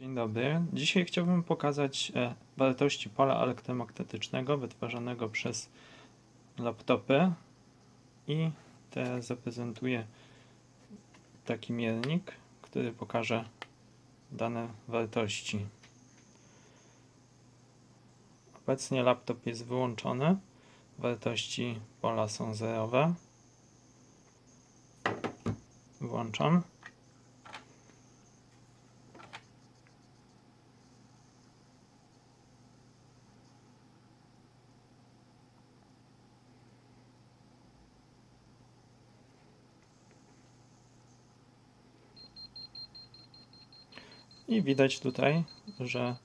Dzień dobry. Dzisiaj chciałbym pokazać e, wartości pola elektromagnetycznego wytwarzanego przez laptopy i teraz zaprezentuję taki miernik, który pokaże dane wartości. Obecnie laptop jest wyłączony, wartości pola są zerowe. Włączam. I widać tutaj, że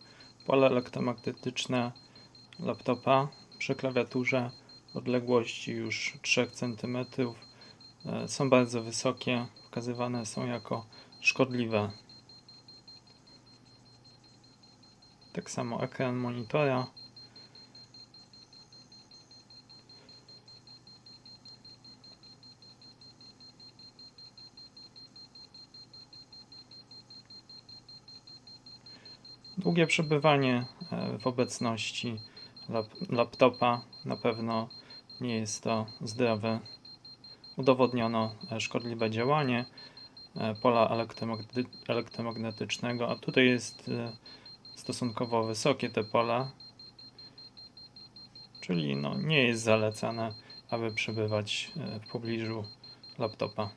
pole elektromagnetyczne laptopa przy klawiaturze odległości już 3 cm e, są bardzo wysokie, wskazywane są jako szkodliwe. Tak samo ekran monitora. Długie przebywanie e, w obecności lap- laptopa na pewno nie jest to zdrowe. Udowodniono e, szkodliwe działanie e, pola elektromagnetycznego, a tutaj jest stosunkowo wysokie te pola, czyli no, nie jest zalecane, aby przebywać w pobliżu laptopa.